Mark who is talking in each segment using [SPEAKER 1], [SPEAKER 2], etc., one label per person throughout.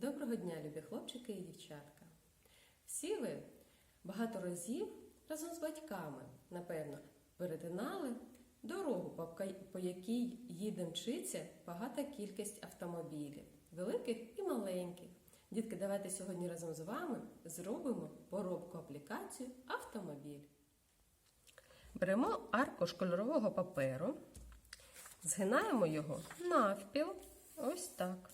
[SPEAKER 1] Доброго дня, любі хлопчики і дівчатка. Всі ви багато разів разом з батьками, напевно, перетинали дорогу, по якій їде мчиться багата кількість автомобілів, великих і маленьких. Дітки, давайте сьогодні разом з вами зробимо поробку аплікацію автомобіль. Беремо аркуш кольорового паперу, згинаємо його навпіл, ось так.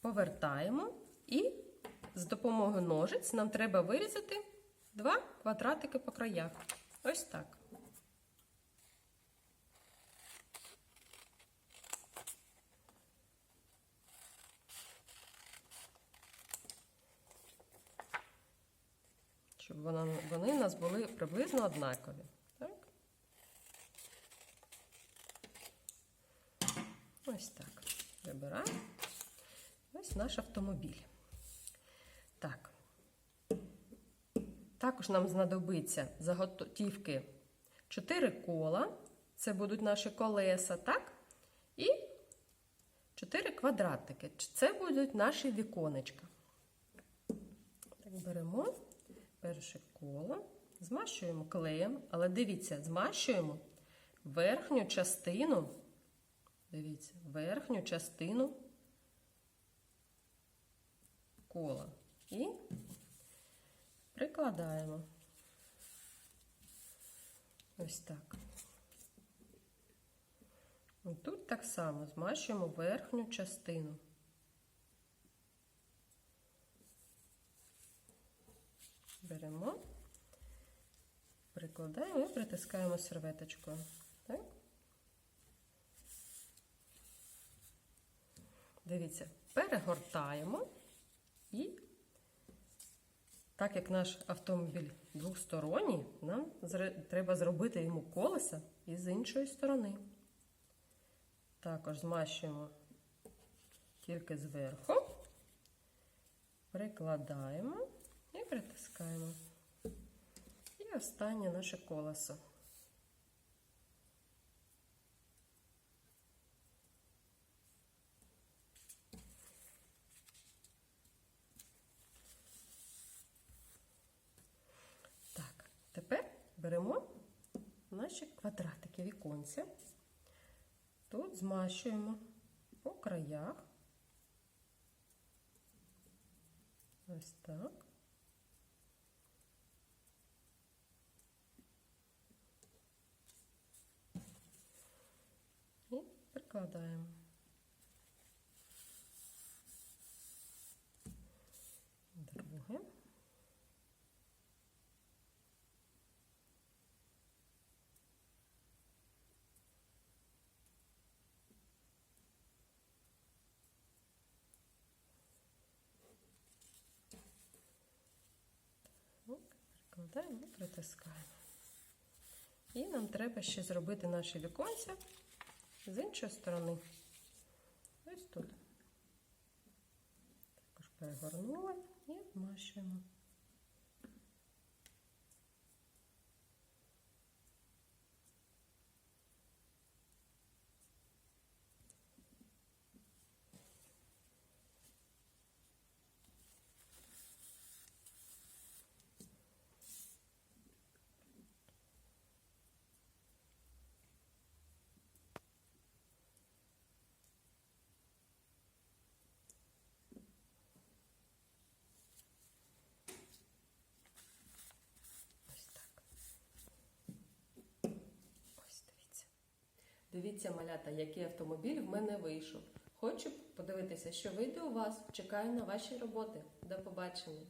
[SPEAKER 1] Повертаємо і з допомогою ножиць нам треба вирізати два квадратики по краях. Ось так. Щоб вони у нас були приблизно однакові. Так? Ось так. Вибираємо. Ось наш автомобіль. Так. Також нам знадобиться заготівки 4 кола. Це будуть наші колеса, так? І 4 квадратики. Це будуть наші віконечка. Так, беремо перше коло, змащуємо клеєм, але дивіться, змащуємо верхню частину. Дивіться, верхню частину кола. І прикладаємо. Ось так. І тут так само змащуємо верхню частину. Беремо, прикладаємо і притискаємо серветочкою. Так? Дивіться, перегортаємо і, так як наш автомобіль двосторонній, нам треба зробити йому колеса і з іншої сторони. Також змащуємо тільки зверху, прикладаємо і притискаємо. І останнє наше колесо. Так, тепер беремо наші квадратики віконця. Тут змащуємо по краях. Ось так. І прикладаємо. Друге. Так, Прикладаємо і притискаємо. І нам треба ще зробити наші віконця з іншої сторони. Ось тут. Також перегорнули і змащуємо. Дивіться, малята, який автомобіль в мене вийшов. Хочу подивитися, що вийде у вас. Чекаю на ваші роботи. До побачення.